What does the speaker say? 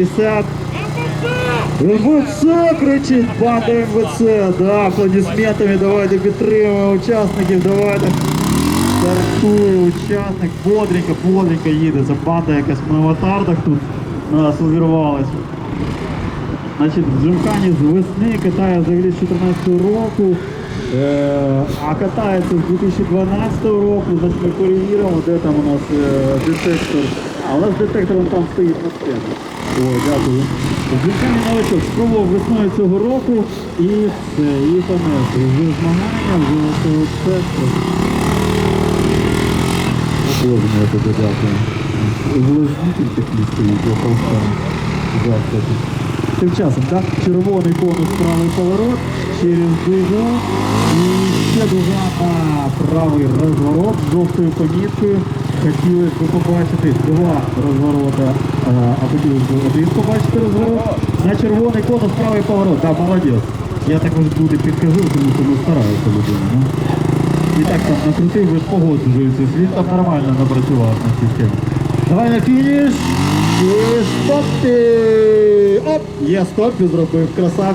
50. МВЦ кричить, банда МВЦ, да, аплодисментами давайте підтримуємо учасників, давайте. Стартує учасник, бодренько, бодренько їде. Це банда якась в аватардах тут нас увірвалась. Значить, Джимкані з весни катає взагалі з 14 року, е, а катається з 2012 року. Значить, ми перевіримо, де там у нас е, детектор. А у нас детектор там стоїть на. Ой, дякую. Джимкані новачок спробував весною цього року і все, і понесли. Вже змагання, вже все. Боже, я тобі дякую. Увлажнитель такий стоїть, я просто. Тим часом, так? Червоний конус правий поворот через дугу і ще на правий розворот з жовтою поміткою. Хотілося б побачити два розворота, а, а хотілося б один побачити розворот. На червоний конус правий поворот. Так, молодець. Я також буде підкажу, тому що не стараюся людина. І так там накрутив, без погоджується. Він там нормально напрацював на цій темі. Давай на фініш. І стоп! Оп! Є стоп, і зробив красавчик.